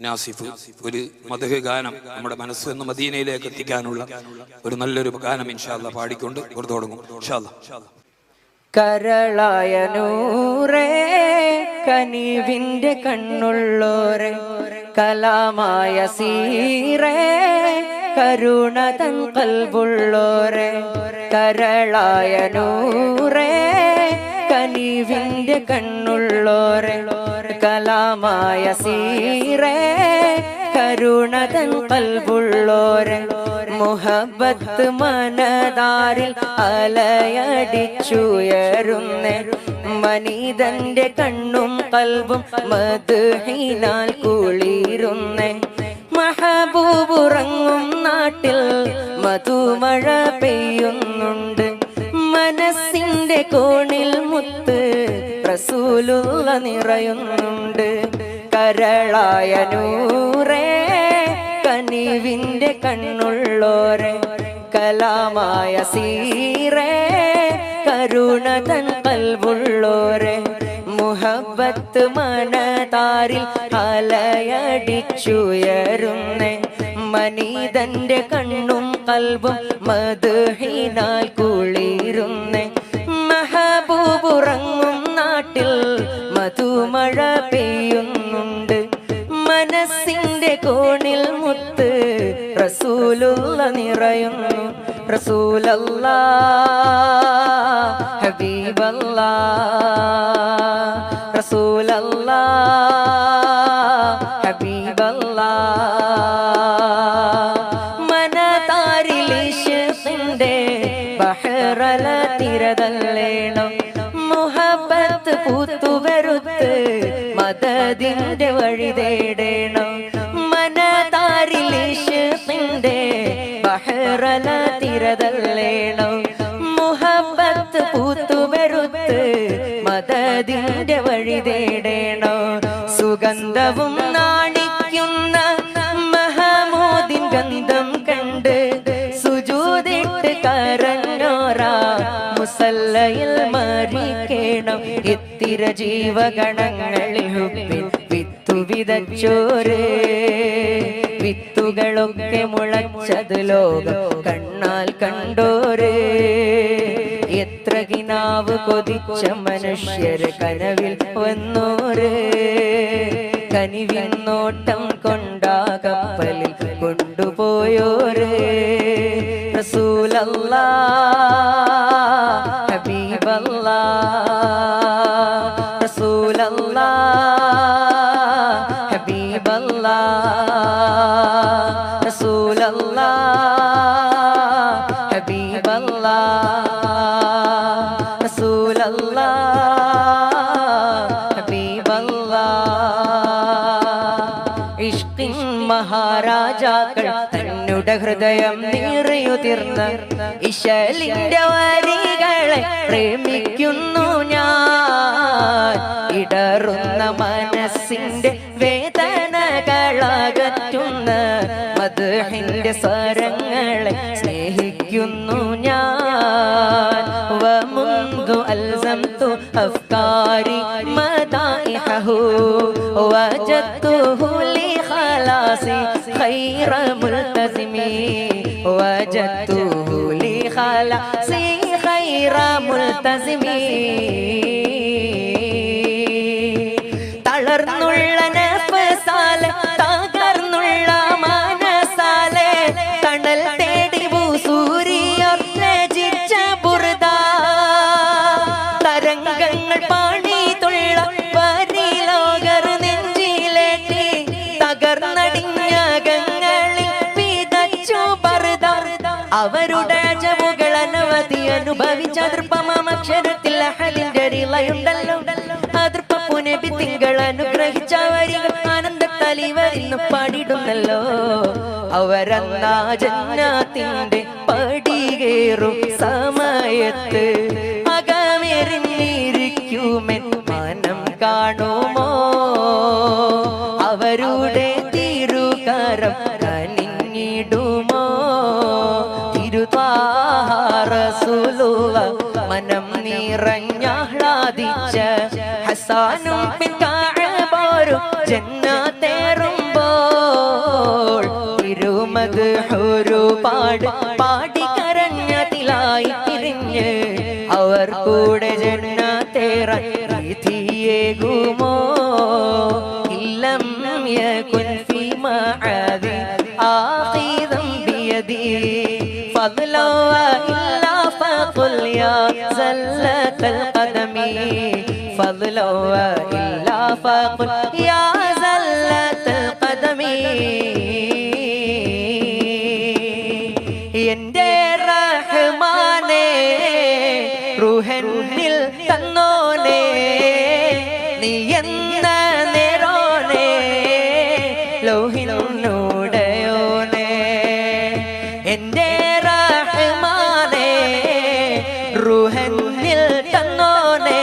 നാസിഫ് ഒരു മധുഹ ഗാനം നമ്മുടെ മനസ്സ് നിന്ന് മദീനയിലേക്ക് എത്തിക്കാനുള്ള ഒരു നല്ലൊരു ഗാനം ഇൻഷാല്ല പാടിക്കൊണ്ട് ഇവിടെ തുടങ്ങും. ഇൻഷാല്ല കരളായ നൂറേ കനിവിന്റെ കണ്ണുള്ളോരെ കലാമായ സീറേ കരുണ തൻ കൽവുള്ളോരെ കരളായ നൂറേ കനിവിന്റെ കണ്ണുള്ളോരെ കലാമായ സീറേ കരുണ തൻ കൽവുള്ളോരെ മുഹബത്ത് മനതാരിൽ അലയടിച്ചുയരുന്ന. മനിതന്റെ കണ്ണും കൽവും മധുഹിനാൽ കുളിരുന്ന. മഹബൂബുറങ്ങും നാട്ടിൽ മധുമഴ പെയ്യുന്നുണ്ട്. മനസ്സിന്റെ കോണിൽ മുത്ത് റസൂലുള്ള നിറയുന്നുണ്ട്. കരളായ കനിവിന്റെ കണ്ണുള്ളോരെ കലാമായ സീറേ കരുണ തൻ കൽവുള്ളോരെ മുഹബത്ത് മനതാരിൽ അലയടിച്ചുയരുന്നേ. മനീതന്റെ കണ്ണും കൽവും മധുഹിനാൽ കുളിരുന്നേ. മഹബൂബുറങ്ങും നാട്ടിൽ മധുമഴ മനസ്സിന്റെ കോണിൽ മുത്ത് റസൂലുള്ള നിറയുന്നു. റസൂലല്ല ഹബീബല്ല റസൂലല്ല ഹബീബല്ല. മനതാരിലിഷിന്റെ ബഹറല തിരതല്ലേണം മുഹബത്ത് പൂത്തുവരുത്ത് മതതിന്റെ വഴി തേടണം. മനതാരിലിഷിന്റെ ബഹറല തിരതല്ലേണം മുഹബത്ത് പൂത്തുവരുത്ത് മദതിന്റെ വഴി തേടേണോ? സുഗന്ധവും നാണിക്കുന്ന മഹമോദിൻ ഗന്ധം കണ്ട് സുജൂതിട്ട് കരഞ്ഞോറാ മുസല്ലയിൽ മരിക്കണം. ഇത്തിര ജീവഗണങ്ങളിൽ വിത്തു വിതച്ചോരേ വിത്തുകളൊക്കെ മുളച്ചത് ലോകം കണ്ണാൽ കണ്ടോരേ. എത്ര കിനാവ് കൊതിച്ച മനുഷ്യർ കനവിൽ വന്നോരേ. കനിവിൻ നോട്ടം കൊണ്ടാ കപ്പലിൽ കൊണ്ടുപോയോരേ. റസൂലല്ലാ. മഹാരാജാക്കൾ തന്നുടെ ഹൃദയം നീറിയുതിർന്ന് ഇശലിന്റെ വരികളെ പ്രേമിക്കുന്നു ഞാൻ ഇടറുന്ന മനസ്സിന്റെ വേദനകളകറ്റുന്ന മധുഹിന്റെ സ്വരങ്ങളെ സ്നേഹിക്കുന്നു ഞാൻ ومنذ ألزمت أفكاري مدائحه وجدته لخلاصي خير ملتزم وجدته لخلاصي خير ملتزم തളർന്നുള്ള നഫസാലെ തകർന്നുള്ള മനസാലെ തണൽ തേടി സൂര്യ രചിച്ച ബുർദ തരംഗങ്ങൾ പാണിതുള്ള അവരുടെ അജവുകൾ അനവധി അനുഭവിച്ച ദൃപ്പമാമക്ഷരത്തിൽ അഹലിന്റെ റിളയുണ്ടല്ലോ തിങ്കൾ അനുഗ്രഹിച്ച വരികൾ ആനന്ദത്തലി വരുന്നു പാടിടുന്നല്ലോ. അവരന്നാ ജന്നാത്തിന്റെ പടികേറും സമയത്ത്. അകമെറിഞ്ഞിരിക്കുമെൻ മനം കാണുമോ? നിറഞ്ഞാഹ്ലാദിച്ച ഹസാനും പിൻകാഴപോരും ജന്നാത്തേറുമ്പോ ഒരുപാട് പാടി കരഞ്ഞതിലായി പിരിഞ്ഞ് അവർ കൂടെ ജന്നത്തേറാൻ വിധിയേകുമോ ഇല്ലം യകുൻ ഫീ മഅദി ആഖിദം ബിയദി فضلا إلا فقل يا زلة القدم فضلا إلا فقل يا زلة القدم എന്റെ റഹ്മാനേ റുഹനിൽ തന്നോനേ നീ എന്ന നേരോനേ ലോഹിനോടയോനേ എന്റെ റഹ്മാനേ റുഹനിൽ തന്നോനേ